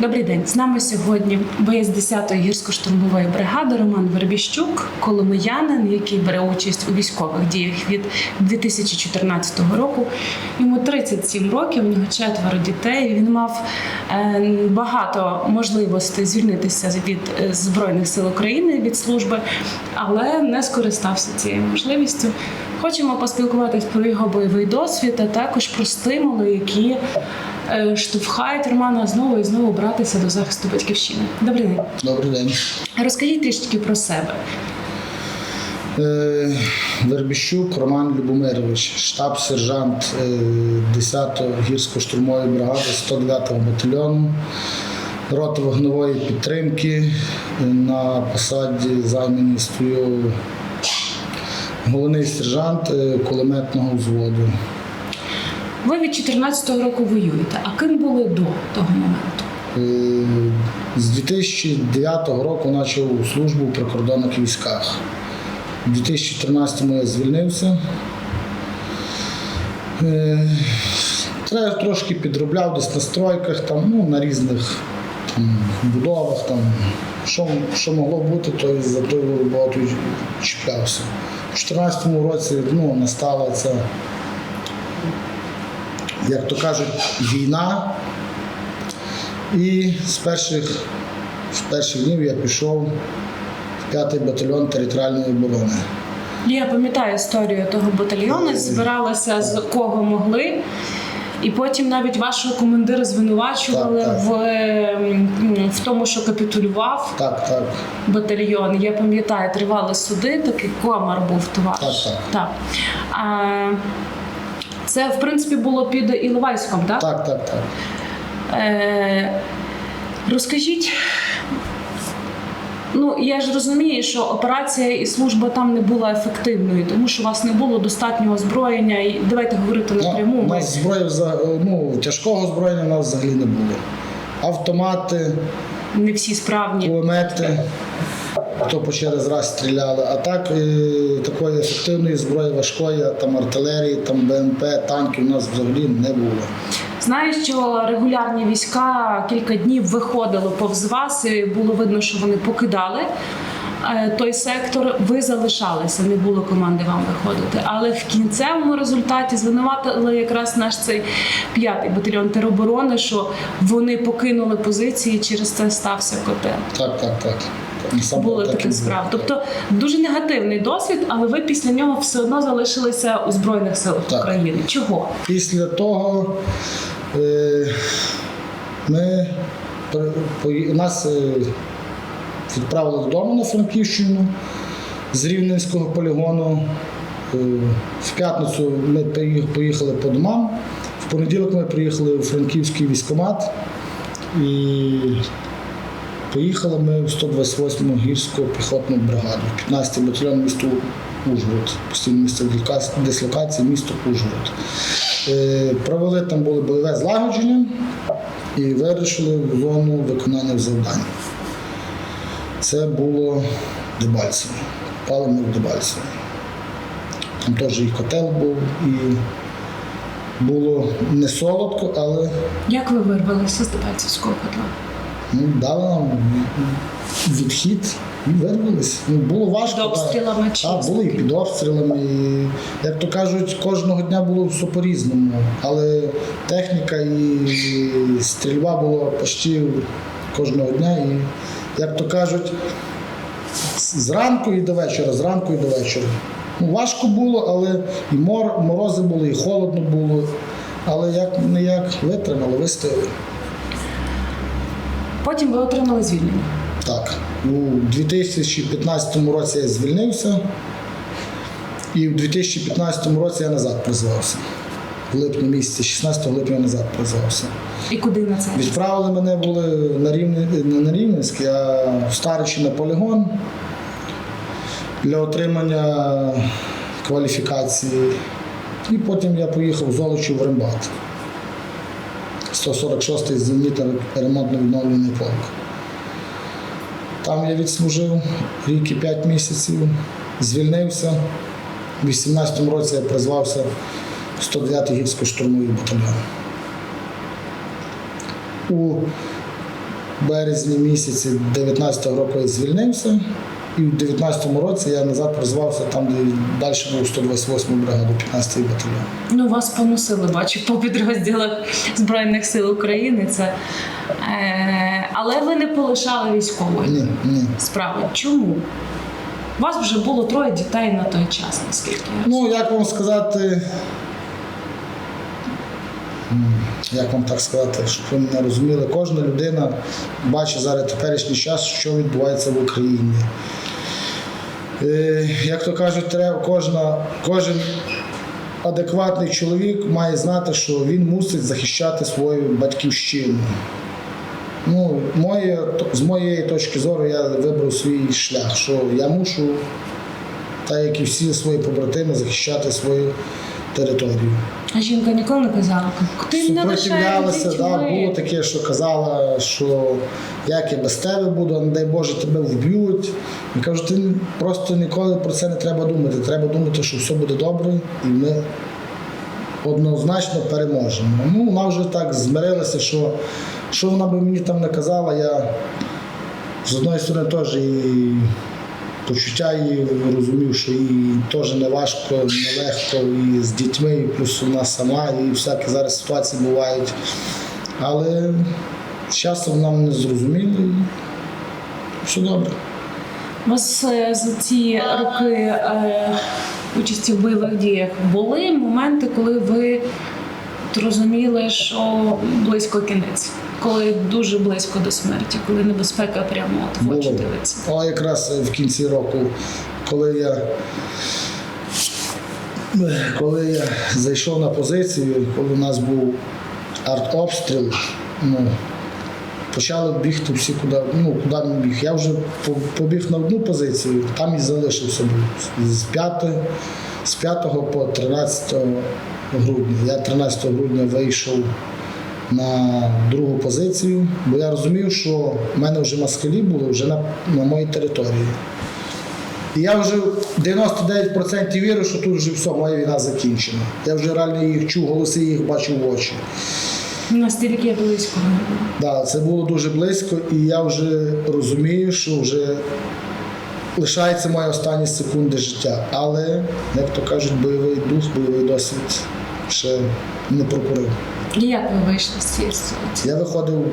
Добрий день. З нами сьогодні боєць 10-ї гірсько-штурмової бригади Роман Вербіщук, коломиянин, який бере участь у військових діях від 2014 року. Йому 37 років, у нього четверо дітей. Він мав е, багато можливостей звільнитися від е, збройних сил України від служби, але не скористався цією можливістю. Хочемо поспілкуватись про його бойовий досвід, а також про стимули, які штовхають Романа знову і знову братися до захисту батьківщини. Добрий день. Добрий день. Розкажіть трішки про себе. Е, Вербіщук Роман Любомирович, штаб-сержант е, 10-го гірсько-штурмової бригади 109-го батальйону, роти вогневої підтримки. Е, На посаді займані стою головний сержант е, кулеметного взводу. Ви від 2014 року воюєте. А ким були до того моменту? Е, З 2009 року почав службу в прикордонних військах. У 2014-му я звільнився. Е, Треба трошки підробляв десь на стройках, там, ну, на різних там, будовах. Там. Що, що могло бути, то за ту роботу чіплявся. У 2014 році ну, настала ця, як то кажуть, війна. І з перших, з перших днів я пішов в 5-й батальйон територіальної оборони. Я пам'ятаю історію того батальйону, збиралися з кого могли. І потім навіть вашого командира звинувачували Так, так. В, в тому, що капітулював Так, так. батальйон. Я пам'ятаю, тривали суди, такий комар був товариш. Так, так. так. А, це, в принципі, було під Іловайськом, так? Так, так, так. Е, розкажіть. Ну, я ж розумію, що операція і служба там не була ефективною, тому що у вас не було достатнього озброєння. І давайте говорити напряму. Ну, у нас зброї ну, тяжкого озброєння у нас взагалі не було. Автомати, не всі справні. кулемети, то по через раз стріляли. А так е, такої ефективної зброї важкої, там артилерії, там БМП, танків у нас взагалі не було. Знаю, що регулярні війська кілька днів виходили повз вас, і було видно, що вони покидали. е, Той сектор ви залишалися, не було команди вам виходити. Але в кінцевому результаті звинуватили якраз наш цей п'ятий батальйон тероборони, що вони покинули позиції, і через це стався котел. Так, так, так. Такі було. справи. Тобто дуже негативний досвід, але ви після нього все одно залишилися у збройних силах Так. України. Чого? Після того е, ми нас е, відправили додому на Франківщину з Рівненського полігону. Е, В п'ятницю ми поїхали по домам. В понеділок ми приїхали у Франківський військкомат і поїхали ми в 128 му гірську піхотну бригаду, 15-й батальйон місто Ужгород, постійне місце дислокації місто Ужгород. Е, Провели там було бойове злагодження і вирішили в зону виконання завдань. Це було Дебальцево. Пали ми в Дебальцево. Там теж і котел був, і було не солодко, але Як ви вирвалися з Дебальцевського котла? Ну, дали нам відхід і вирвались. Ну, було важко. Під обстрілами чи Так, були і під обстрілами. І, як то кажуть, кожного дня було все по-різному. Але техніка і стрільба була почти кожного дня. І, як то кажуть, зранку і до вечора, зранку і до вечора. Ну, важко було, але і мор, морози були, і холодно було. Але як не як витримали, вистояли. Потім ви отримали звільнення. Так, у 2015 році я звільнився, і в 2015 році я назад призвався. В липні місяці, 16 липня я назад призвався. І куди на це? Відправили мене були на Рівне, не на Рівненськ, а в Старичі на полігон для отримання кваліфікації. І потім я поїхав в Золочі в Рембат. 146-й зенітно ремонтно відновлений полк. Там я відслужив рік і 5 місяців, звільнився. У 18-му році я призвався в 109-й гірсько-штурмовий батальйон. У березні місяці 19-го року я звільнився. І в 19-му році я назад призвався там, де далі був 128 бригаду, 15-й батальйон. Ну, вас поносили, бачу, по підрозділах Збройних сил України. Це... Е... Але ви не полишали військової Ні, ні. справи. Чому? У вас вже було троє дітей на той час, наскільки я Ну, як вам сказати, як вам так сказати, щоб ви мене розуміли, кожна людина бачить зараз теперішній час, що відбувається в Україні. Е, як то кажуть, треба, кожна, кожен адекватний чоловік має знати, що він мусить захищати свою батьківщину. Ну, моє, з моєї точки зору, я вибрав свій шлях, що я мушу так як і всі свої побратими, захищати свою територію. А жінка ніколи не казала, ти не Супротивлялася, да, було таке, що казала, що як я без тебе буду, не дай Боже, тебе вб'ють. Я кажу, ти просто ніколи про це не треба думати. Треба думати, що все буде добре, і ми однозначно переможемо. Ну, вона вже так змирилася, що що вона би мені там не казала, я з одної сторони теж і почуття її розумів, що їй теж не важко, не легко і з дітьми, і плюс вона сама, і всякі зараз ситуації бувають. Але з часом вона мене зрозуміла і все добре. У вас е, за ці роки е, участі в бойових діях були моменти, коли ви розуміли, що близько кінець, коли дуже близько до смерті, коли небезпека прямо от в очі дивиться. О, якраз в кінці року, коли я, коли я зайшов на позицію, коли у нас був артобстріл, ну, почали бігти всі куди, ну, куди не біг. Я вже побіг на одну позицію, там і залишився був. З 5, з 5 по 13 грудня. Я 13 грудня вийшов на другу позицію, бо я розумів, що в мене вже москалі були вже на, на моїй території. І я вже 99% вірю, що тут вже все, моя війна закінчена. Я вже реально їх чув, голоси їх бачив в очі. Настільки близько. були. Да, це було дуже близько, і я вже розумію, що вже лишається мої останні секунди життя. Але, як то кажуть, бойовий дух, бойовий досвід ще не прокурив. І як ви вийшли з цієї ситуації? Я виходив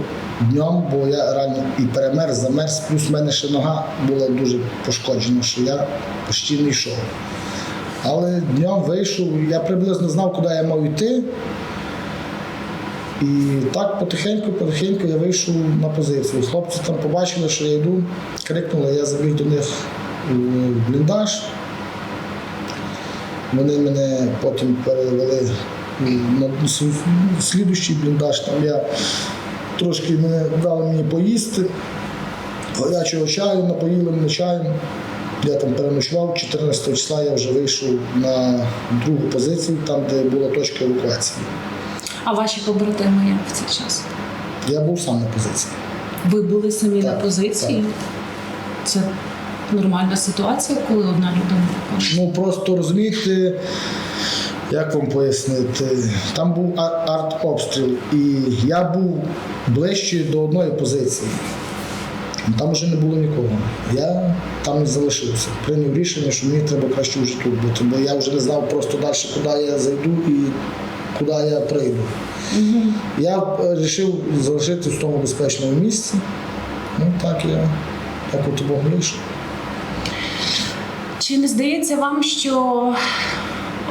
днем, бо я реально і перемерз, замерз, плюс в мене ще нога була дуже пошкоджена, що я почти не йшов. Але днем вийшов, я приблизно знав, куди я мав йти. І так потихеньку, потихеньку я вийшов на позицію. Хлопці там побачили, що я йду, крикнули, я забіг до них в бліндаж. Вони мене потім перевели на слідущий бліндаж. Там я трошки мене дали мені поїсти. Гарячого чаю, напоїли мене чаєм. Я там переночував, 14 числа я вже вийшов на другу позицію, там, де була точка евакуації. А ваші побратими як в цей час? Я був сам на позиції. Ви були самі на Так, позиції? Це нормальна ситуація, коли одна людина така? Ну просто розумієте, як вам пояснити, там був ар- артобстріл, і я був ближче до одної позиції. Там вже не було нікого. Я там і залишився. Прийняв рішення, що мені треба краще вже тут бути, бо я вже не знав просто далі, куди я зайду і куди я прийду. Я вирішив залишитися в тому безпечному місці. Ну так я так от Бог вийшов. Чи не здається вам, що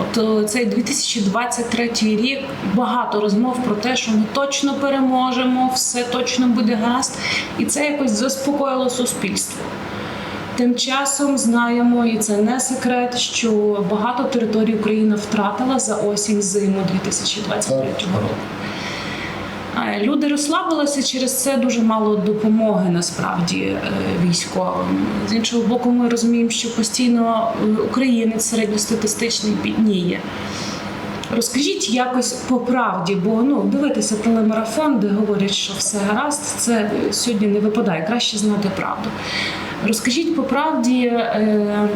от е, цей 2023 рік багато розмов про те, що ми точно переможемо, все точно буде гаразд, і це якось заспокоїло суспільство. Тим часом знаємо, і це не секрет, що багато територій Україна втратила за осінь зиму 2023 року. Люди розслабилися через це дуже мало допомоги насправді е, військовим. З іншого боку, ми розуміємо, що постійно е, українець середньостатистичний бідніє. Розкажіть якось по правді, бо ну дивитися телемарафон, де говорять, що все гаразд, це сьогодні не випадає. Краще знати правду. Розкажіть по правді, е,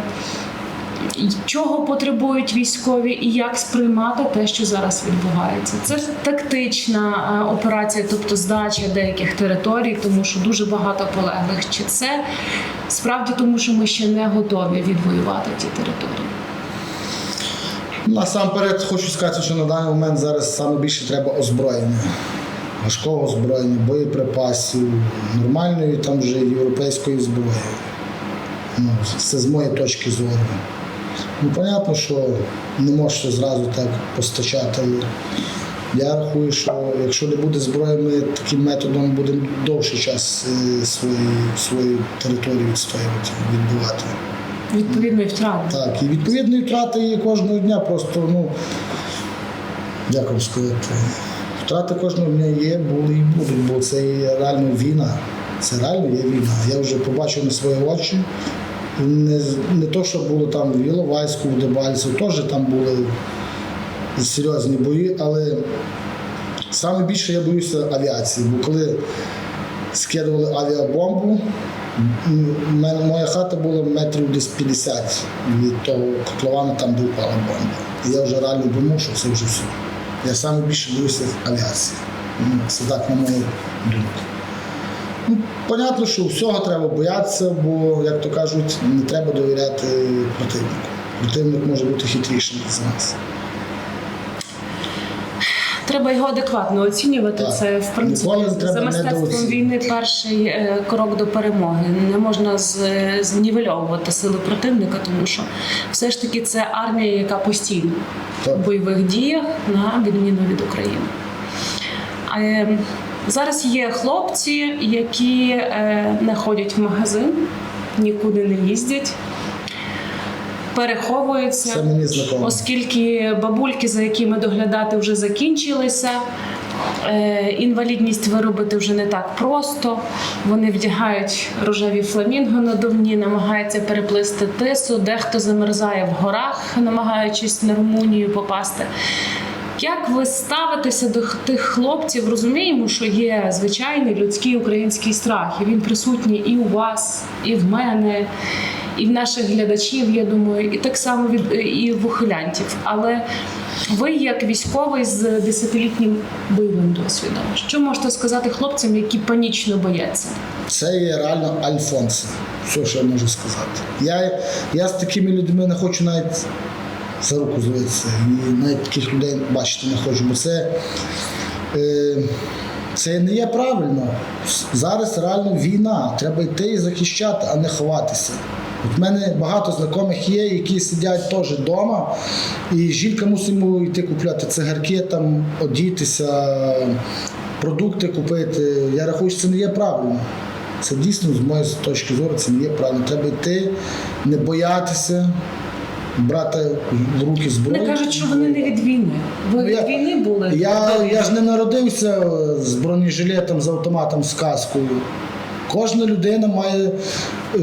чого потребують військові, і як сприймати те, що зараз відбувається. Це тактична е, операція, тобто здача деяких територій, тому що дуже багато полеглих. Чи це справді тому, що ми ще не готові відвоювати ті території? Насамперед хочу сказати, що на даний момент зараз саме більше треба озброєння. Важкого озброєння, боєприпасів, нормальної там вже європейської зброї. Ну, це з моєї точки зору. Ну, понятно, що не можеш зразу так постачати. Я рахую, що якщо не буде зброї, ми таким методом будемо довший час е, свої, свою територію відстоювати, відбувати. Відповідно, і втрати. Так, і відповідної втрати є кожного дня. Просто, ну, як вам сказати, втрати кожного дня є, були і будуть, бо це є реально війна. Це реально є війна. Я вже побачив на свої очі. Не, не то, що було там в Іловайську, в Дебальцеву, теж там були серйозні бої, але саме більше я боюся авіації, бо коли скидували авіабомбу, моя хата була метрів десь 50 від того котловану, там де впала бомба. І я вже реально думав, що це вже все. Я саме більше боюся авіації. Ну, Це так, на мою думку. Ну, понятно, що всього треба боятися, бо, як то кажуть, не треба довіряти противнику. Противник може бути хитрішим за нас. Треба його адекватно оцінювати. Так. Це в принципі Ніколи за мистецтвом війни перший е, крок до перемоги. Не можна знівельовувати сили противника, тому що все ж таки це армія, яка постійно Так. в бойових діях на відміну від України. Е, Зараз є хлопці, які е, не ходять в магазин, нікуди не їздять, переховуються. Це мені знакомо. Оскільки бабульки, за якими доглядати, вже закінчилися. е, Інвалідність виробити вже не так просто. Вони вдягають рожеві фламінго надувні, намагаються переплисти тису, дехто замерзає в горах, намагаючись на Румунію попасти. Як ви ставитеся до тих хлопців? Розуміємо, що є звичайний людський український страх, і він присутній і у вас, і в мене, і в наших глядачів, я думаю, і так само від і в ухилянтів. Але ви, як військовий з десятилітнім бойовим досвідом, що можете сказати хлопцям, які панічно бояться? Це є реально альфонси. Все, що я можу сказати. Я, я з такими людьми не хочу навіть за руку звитися. І навіть таких людей бачити не хочу, бо це, е, це не є правильно. Зараз реально війна. Треба йти і захищати, а не ховатися. В мене багато знайомих є, які сидять теж вдома, і жінка мусить йому йти купляти цигарки, там, одітися, продукти купити. Я рахую, що це не є правильно. Це дійсно, з моєї точки зору, це не є правильно. Треба йти, не боятися, брати в руки зброю. Вони кажуть, що вони не від війни. Ви Ну, я- від війни були? Я, я ж не народився з бронежилетом, з автоматом, з каскою. Кожна людина має е,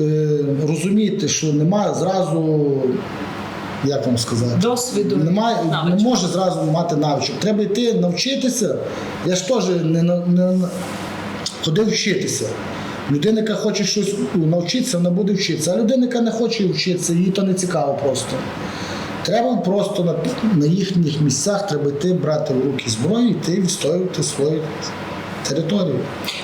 розуміти, що немає зразу, як вам сказати, Досвіду, немає, не може зразу мати навичок. Треба йти навчитися. Я ж теж не, на- не ходив вчитися. Людина, яка хоче щось навчитися, вона буде вчитися. А людина, яка не хоче вчитися, їй то не цікаво просто. Треба просто на, на їхніх місцях треба йти, брати в руки зброю, йти відстоювати свою територію.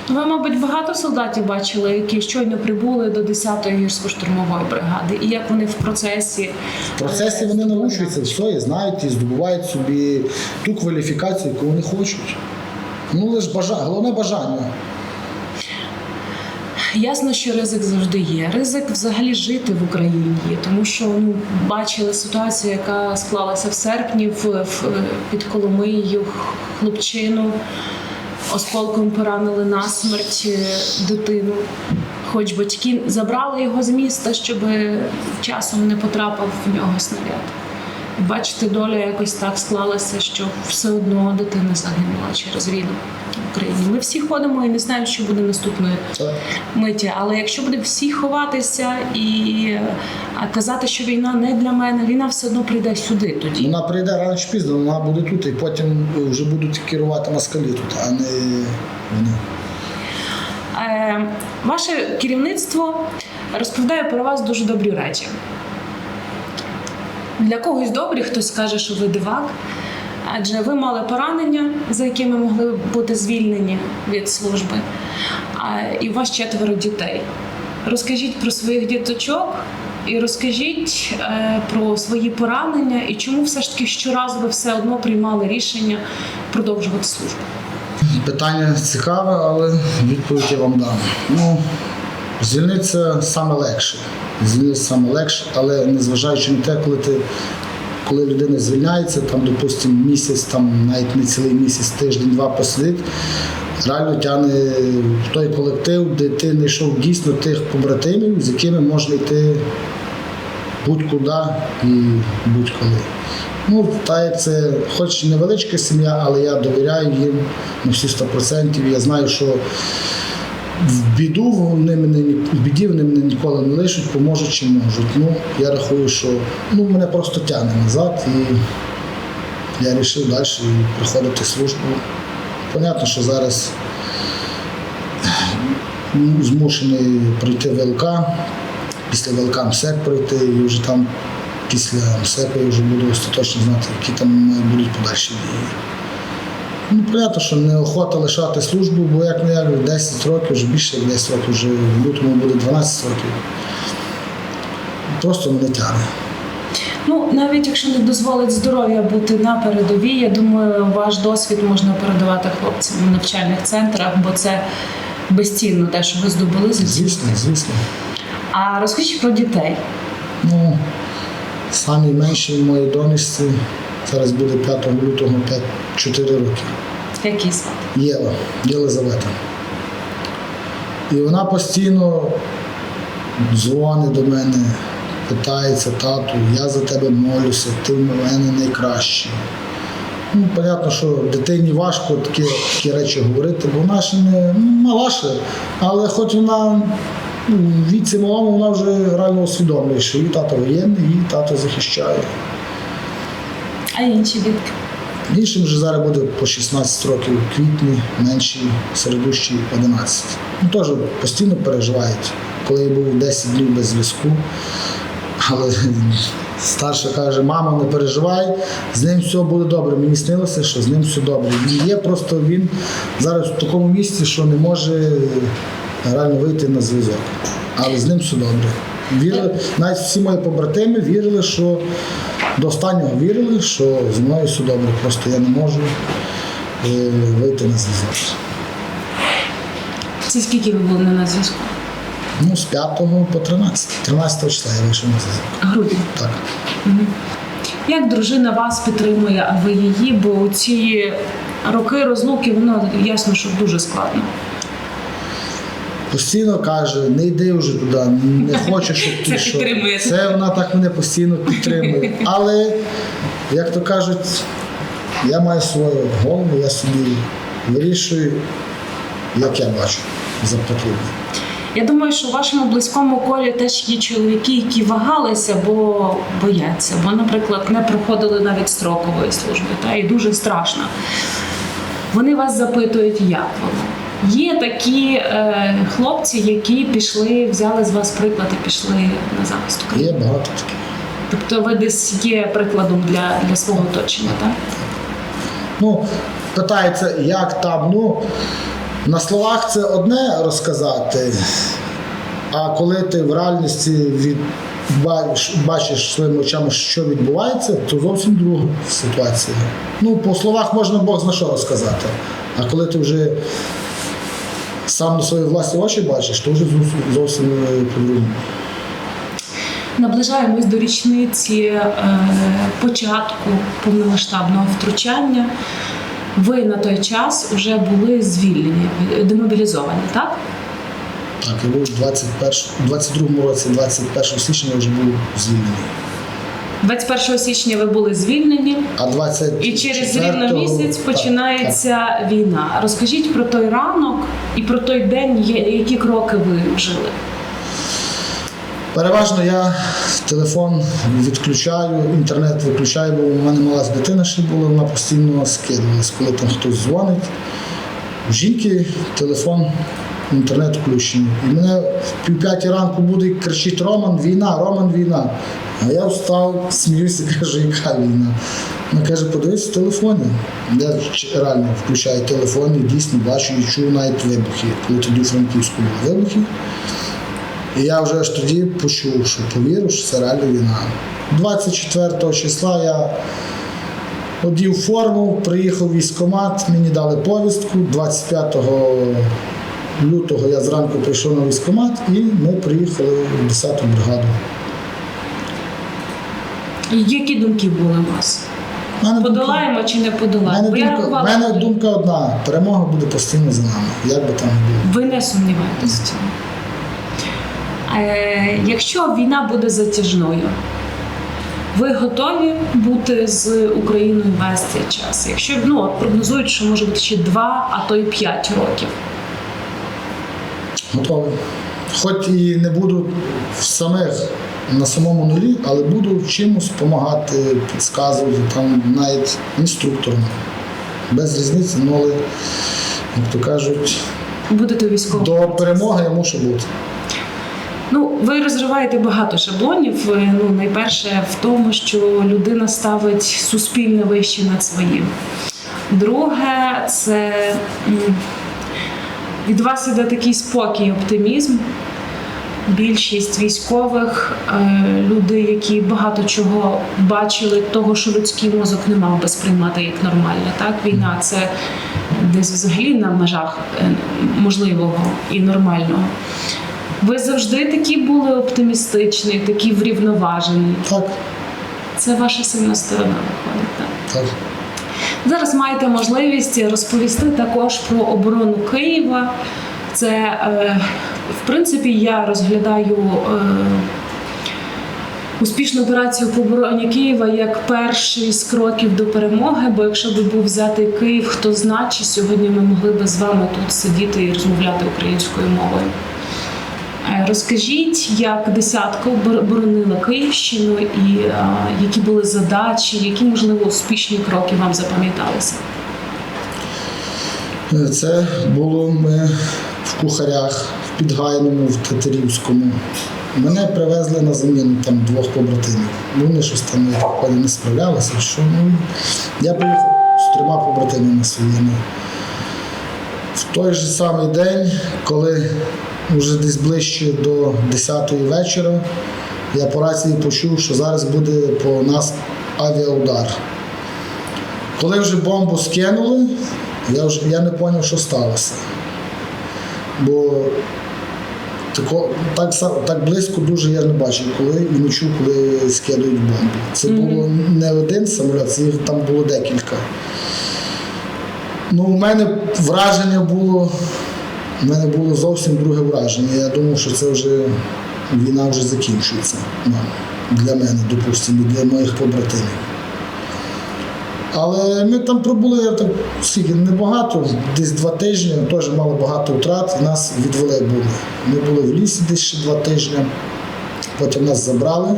Ви, мабуть, багато солдатів бачили, які щойно прибули до 10-ї гірсько-штурмової бригади, і як вони в процесі В процесі вони навчуються все і знають, і здобувають собі ту кваліфікацію, яку вони хочуть. Ну, лише бажання, головне бажання. Ясно, що ризик завжди є. Ризик взагалі жити в Україні є, тому що ну бачили ситуацію, яка склалася в серпні в, в під Коломиєю хлопчину. Осколком поранили насмерть е, дитину. Хоч батьки забрали його з міста, щоб часом не потрапив в нього снаряд. Бачите, доля якось так склалася, що все одно дитина загинула через війну в Україні. Ми всі ходимо і не знаємо, що буде наступною миті. Але якщо будемо всі ховатися і казати, що війна не для мене, війна все одно прийде сюди тоді. Вона прийде рано чи пізно, вона буде тут, і потім вже будуть керувати москалі тут, а не вони. Е, ваше керівництво розповідає про вас дуже добрі речі. Для когось добрі, хтось скаже, що ви дивак. Адже ви мали поранення, за якими могли бути звільнені від служби, і у вас четверо дітей. Розкажіть про своїх діточок і розкажіть е, про свої поранення і чому все ж таки щоразу ви все одно приймали рішення продовжувати службу. Питання цікаве, але відповідь я вам дам. Ну, звільнитися саме легше. Звільнитися саме легше, але незважаючи на те, коли ти. Коли людина звільняється, там, допустимо, місяць, там навіть не цілий місяць, тиждень-два посидить, реально тягне в той колектив, де ти знайшов дійсно тих побратимів, з якими можна йти будь-куди і будь-коли. Ну, так як це хоч невеличка сім'я, але я довіряю їм на всі 100%. Я знаю, що в біду вони мене в біді вони мене ніколи не лишать, поможуть чи можуть. Ну, я рахую, що ну, мене просто тягне назад і я вирішив далі проходити службу. Понятно, що зараз ну, змушений пройти ВЛК, після ВЛК МСЕК пройти, і вже там після МСЕКу я вже буду остаточно знати, які там будуть подальші дії. Ну, понятно, що неохота лишати службу, бо як не як 10 років, вже більше як 10 років, вже в лютому буде 12 років. Просто мене тягне. Ну, навіть якщо не дозволить здоров'я бути на передовій, я думаю, ваш досвід можна передавати хлопцям в навчальних центрах, бо це безцінно те, що ви здобули за Звісно, звісно. А розкажіть про дітей. Ну, самі менші моїй донечці зараз буде 5 лютого 5, 4 роки. Які звати? Єва, Єлизавета. І вона постійно дзвонить до мене, питається, тату, я за тебе молюся, ти в мене найкращий. Ну, понятно, що дитині важко такі, такі речі говорити, бо вона ще не ну, мала ще, але хоч вона ну, віці малому, вона вже реально усвідомлює, що її тато воєнний, її тато захищає. А інші дітки? Іншим же зараз буде по 16 років у квітні, менші, середущі 11. Ну теж постійно переживають. Коли я був 10 днів без зв'язку, але старша каже, мама, не переживай, з ним все буде добре. Мені снилося, що з ним все добре. Він є, просто він зараз в такому місці, що не може реально вийти на зв'язок. Але з ним все добре. Вірили, навіть всі мої побратими вірили, що до останнього вірили, що зі мною все добре. Просто я не можу е, вийти на зв'язок. Це скільки ви були на зв'язку? Ну, з 5 по 13. 13 числа я вийшов на зв'язок. Грудні. Так. Як дружина вас підтримує, а ви її? Бо у ці роки розлуки воно ясно, що дуже складно. Постійно каже, не йди вже туди, не хочу, щоб ти Це Це вона так мене постійно підтримує. Але, як то кажуть, я маю свою голову, я собі вирішую, як я бачу за потрібне. Я думаю, що у вашому близькому колі теж є чоловіки, які вагалися, бо бояться, бо, наприклад, не проходили навіть строкової служби, та і дуже страшно. Вони вас запитують, як воно. Є такі е, хлопці, які пішли, взяли з вас приклад і пішли на захист України. Є багато таких. Тобто ви десь є прикладом для, для свого оточення, так? Ну, питається, як там. Ну, на словах це одне розказати, а коли ти в реальності від, бачиш, своїми очами, що відбувається, то зовсім друга ситуація. Ну, по словах можна Бог зна що розказати. А коли ти вже сам на свої власні очі бачиш, то вже зовсім, е, по-другому. Наближаємось до річниці е, початку повномасштабного втручання. Ви на той час вже були звільнені, демобілізовані, так? Так, я був у 21, у 22 році, 21 січня я вже був звільнений. 21 січня ви були звільнені, А 20 і через рівно місяць починається війна. Розкажіть про той ранок і про той день, які кроки ви вжили. Переважно я телефон відключаю, інтернет виключаю, бо у мене мала дитина ще була, вона постійно скидувалась, коли там хтось дзвонить. У жінки телефон інтернет включений. І мене в півп'ятій ранку буде кричить Роман, війна, Роман, війна. А я встав, сміюся, кажу, яка війна. Вона каже, подивись в телефоні. Я реально включаю телефон і дійсно бачу і чую навіть вибухи, коли тоді у Франківську були вибухи. І я вже аж тоді почув, що повірив, що це реально війна. 24 числа я одів форму, приїхав в військкомат, мені дали повістку. 25 лютого я зранку прийшов на військкомат і ми приїхали в 10-ту бригаду. Які думки були у вас? У мене думка- Подолаємо чи не подолаємо? мене думка, мене думка одна: перемога буде постійно за нами, як би там не було. ви не сумніваєтесь в цьому. Е, якщо війна буде затяжною, ви готові бути з Україною весь цей час? Якщо ну, прогнозують, що може бути ще два, а то й п'ять років. Готовий. Хоч і не буду в самих на самому нулі, але буду чимось допомагати, підказувати, там навіть інструктором. Без різниці, ну, але, як то кажуть, Будете військовим? до перемоги я мушу бути. Ну, ви розриваєте багато шаблонів. Ну, найперше в тому, що людина ставить суспільне вище над своїм. Друге, це від вас іде такий спокій, оптимізм. Більшість військових е, люди, які багато чого бачили, того, що людський мозок не мав би сприймати як нормально. Так, війна це десь взагалі на межах е, можливого і нормального. Ви завжди такі були оптимістичні, такі врівноважені. Так, Це ваша сильна сторона виходить. Так? так. Зараз маєте можливість розповісти також про оборону Києва. Це, е, в принципі, я розглядаю е, успішну операцію по обороні Києва як перший з кроків до перемоги. Бо якщо б був взятий Київ, хто значить, сьогодні ми могли б з вами тут сидіти і розмовляти українською мовою. Е, Розкажіть, як десятка боронила Київщину і е, які були задачі, які можливо успішні кроки вам запам'яталися? Це було ми в кухарях, в Підгайному, в Тетерівському. Мене привезли на заміну там двох побратимів. Вони щось там я не справлялися. Що, ну, я поїхав з трьома побратимами своїми. В той же самий день, коли вже десь ближче до 10-ї вечора, я по рації почув, що зараз буде по нас авіаудар. Коли вже бомбу скинули, я вже я не зрозумів, що сталося. Бо тако, так, так близько дуже я не бачив, коли і не чув, коли скидують бомбу. Це було не один самоліт, їх там було декілька. Ну, у мене враження було, у мене було зовсім друге враження. Я думав, що це вже війна вже закінчується. Ну, для мене, допустимо, для моїх побратимів. Але ми там пробули так, скільки небагато, десь два тижні, теж мали багато втрат, нас відвели були. Ми були в лісі десь ще два тижні, потім нас забрали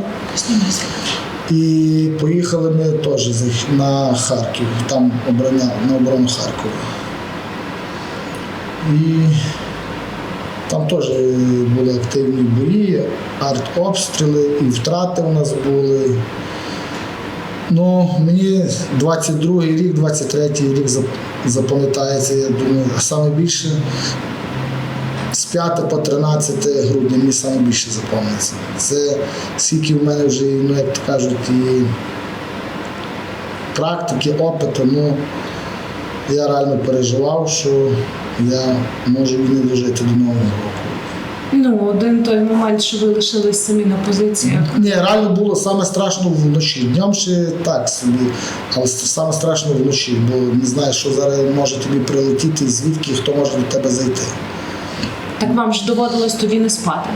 і поїхали ми теж на Харків, там обороняли, на оборону Харкова. І там теж були активні бої, артобстріли, і втрати у нас були. Ну, мені 22-й рік, 23-й рік запам'ятається, я думаю, саме більше з 5 по 13 грудня мені саме більше запам'ятається. Це скільки в мене вже, ну як то кажуть, і практики, опиту, ну я реально переживав, що я можу не дожити до Нового року. Ну, один той момент, що ви лишились самі на позиціях. Ні, реально було саме страшно вночі. Днем ще так собі, але саме страшно вночі, бо не знаєш, що зараз може тобі прилетіти, звідки хто може до тебе зайти. Так вам ж доводилось тоді не спати.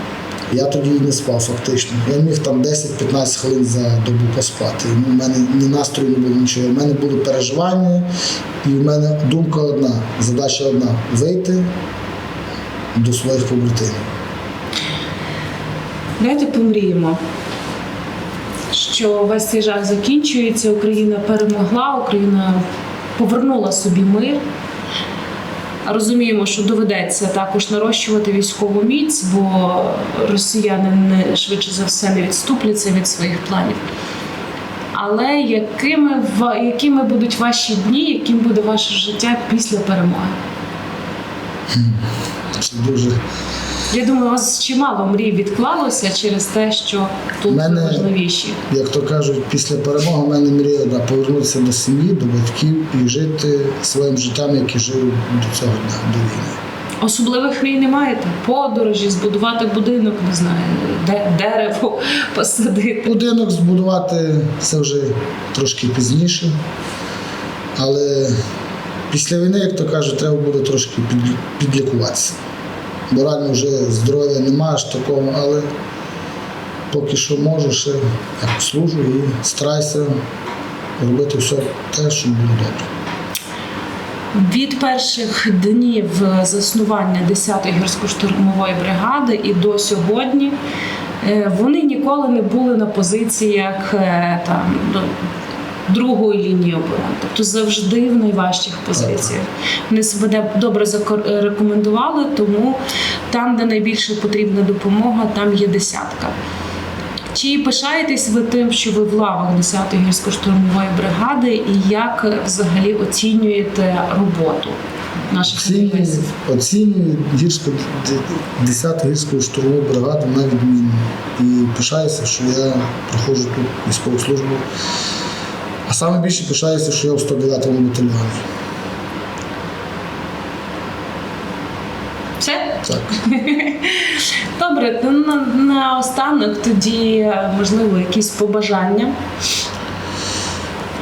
Я тоді не спав фактично. Я міг там 10-15 хвилин за добу поспати. У мене ні настрою не було нічого. У мене були переживання, і в мене думка одна, задача одна вийти до своїх побратимів. Давайте помріємо, що весь цей жах закінчується, Україна перемогла, Україна повернула собі мир. Розуміємо, що доведеться також нарощувати військову міць, бо росіяни не швидше за все не відступляться від своїх планів. Але якими, якими будуть ваші дні, яким буде ваше життя після перемоги? Це дуже Я думаю, у вас чимало мрій відклалося через те, що тут Мене- важливіші. як то кажуть, після перемоги в мене мрія да, повернутися до сім'ї, до батьків і жити своїм життям, як і жив до цього дня, до війни. Особливих мрій не маєте? Подорожі, збудувати будинок, не знаю, де, дерево посадити. Будинок збудувати це вже трошки пізніше. Але після війни, як то кажуть, треба буде трошки підлікуватися. Бо реально вже здоров'я немає аж такого, але поки що можу, ще як служу і стараюся робити все те, щоб було добре. Від перших днів заснування 10-ї гірсько-штурмової бригади і до сьогодні е, вони ніколи не були на позиціях е, там другої лінії оборони, тобто завжди в найважчих позиціях. Вони себе добре зарекомендували, тому там, де найбільше потрібна допомога, там є десятка. Чи пишаєтесь ви тим, що ви в лавах 10-ї гірсько-штурмової бригади, і як е, взагалі оцінюєте роботу наших українців? оцінюю гірську 10 гірську штурмову бригаду на відмінно. І пишаюся, що я проходжу тут військову службу. А саме більше пишаюся, що я у 109-му батальйоні. Все? Так. Добре, то на, на останок тоді, е, можливо, якісь побажання.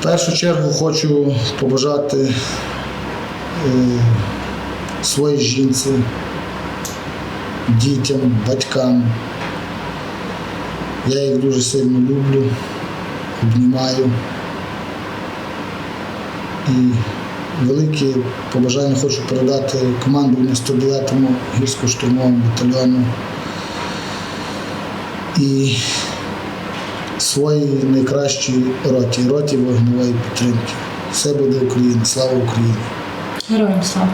В першу чергу хочу побажати е, своїй жінці, дітям, батькам. Я їх дуже сильно люблю, обнімаю. Великі побажання хочу передати командуванню 109-му гірсько-штурмовому батальйону і своїй найкращій роті, роті вогневої підтримки. Все буде Україна, слава Україні! Героям слава!